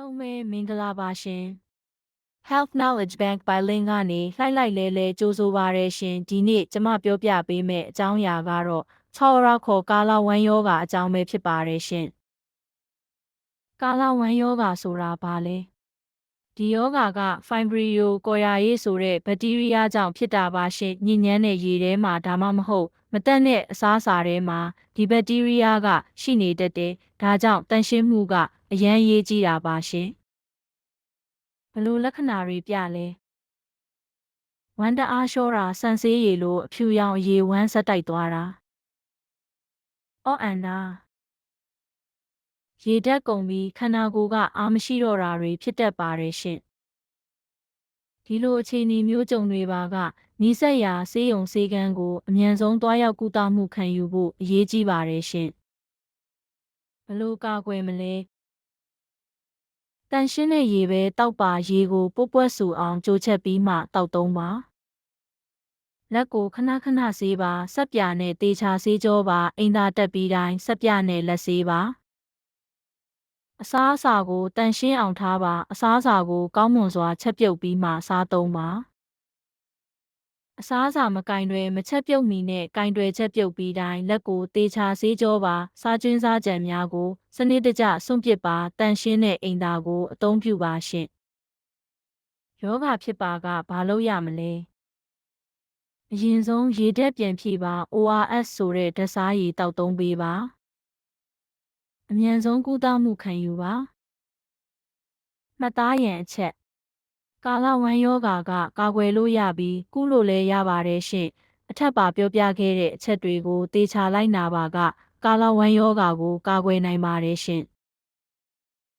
လုံးပဲမင်္ဂလာပါရှင် Health Knowledge Bank by Link ကနေလှိုက်လိုက်လဲလဲကြိုးဆိုပါရရှင်ဒီနေ့ကျမပြောပြပေးမယ့်အကြောင်းအရာကတော့ချောရခေါ်ကာလာဝမ်ယောဂအကြောင်းပဲဖြစ်ပါတယ်ရှင်ကာလာဝမ်ယောဂဆိုတာဘာလဲဒီယောဂက Fibrio ကော်ယာရေးဆိုတဲ့ဘက်တီးရီးယားကြောင့်ဖြစ်တာပါရှင်ညဉ့်ညမ်းတဲ့ရေထဲမှာဒါမှမဟုတ် မတက်တဲ့အစားအစာထဲမှာဒီဘက်တီးရီးယားကရှိနေတတ်တယ်ဒါကြောင့်တန်ရှင်းမှုကအရန်ရေးကြည့်တာပါရှင်ဘလို့လက္ခဏာတွေပြလဲဝမ်းတအားလျှောတာဆန်ဆေးရည်လိုအဖြူရောင်ရေဝမ်းဆက်တိုက်သွားတာအော့အန်နာရေဓာတ်ကုန်ပြီးခန္ဓာကိုယ်ကအာမရှိတော့တာတွေဖြစ်တတ်ပါတယ်ရှင်ဒီလိုအခြေအနေမျိုးကြုံတွေပါက နီးစပ်ရာဆေးရုံဆေးကန်းကိုအမြန်ဆုံးတွားရောက်ကုသမှုခံယူဖို့အရေးကြီးပါတယ်ရှင်ဘလို့ကာကွယ်မလဲတန်ရှင်းတဲ့ရေပဲတောက်ပါရေကိုပုတ်ပွက်ဆူအောင်ကြိုချက်ပြီးမှတောက်သုံးပါလက်ကိုခဏခဏဆေးပါဆက်ပြာနဲ့တေချာဆေးကြောပါအိမ်သာတက်ပြီးတိုင်းဆက်ပြာနဲ့လက်ဆေးပါအစားအစာကိုတန်ရှင်းအောင်ထားပါအစားအစာကိုကောင်းမွန်စွာချက်ပြုတ်ပြီးမှစားသုံးပါ အစားအစာမကင်တွေမချက်ပြုတ်မီနဲ့ကင်တွေချက်ပြုတ်ပြီးတိုင်းလက်ကိုတေချာဆေးကြောပါစားကျွင်းစားကြံများကိုစနစ်တကျစွန့်ပစ်ပါတန်ရှင်းတဲ့အိမ်သာကိုအသုံးပြုပါရှင့်ယောဂဖြစ်ပါကဘာလို့ရမလဲအရင်ဆုံးရေဓာတ်ပြန်ဖြည့်ပါ ORS ဆိုတဲ့ဓာတ်စားရည်တောက်သုံးပေးပါအမြန်ဆုံးကုသမှုခံယူပါမှတ်သားရန်အချက် ကာလဝမ်းယောဂါကကာကွယ်လို့ရပြီးကုလို့လည်းရပါတယ်ရှင့်အထက်ပါပြောပြခဲ့တဲ့အချက်တွေကိုသေချာလိုက်နာပါက ကာလဝမ်းယောဂါကိုကာကွယ်နိုင်ပါတယ်ရှင့်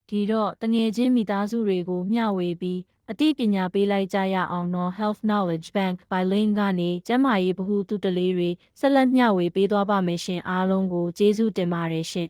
ဒီတော့တငယ်ချင်းမိသားစုတွေကိုမျှဝေပြီးအသိပညာပေးလိုက်ကြရအောင်နော် Health Knowledge Bank by Link ကနေကျန်းမာရေးဗဟုသုတလေးတွေဆက်လက်မျှဝေပေးသွားပါမယ်ရှင်အားလုံးကိုကျေးဇူးတင်ပါတယ်ရှင်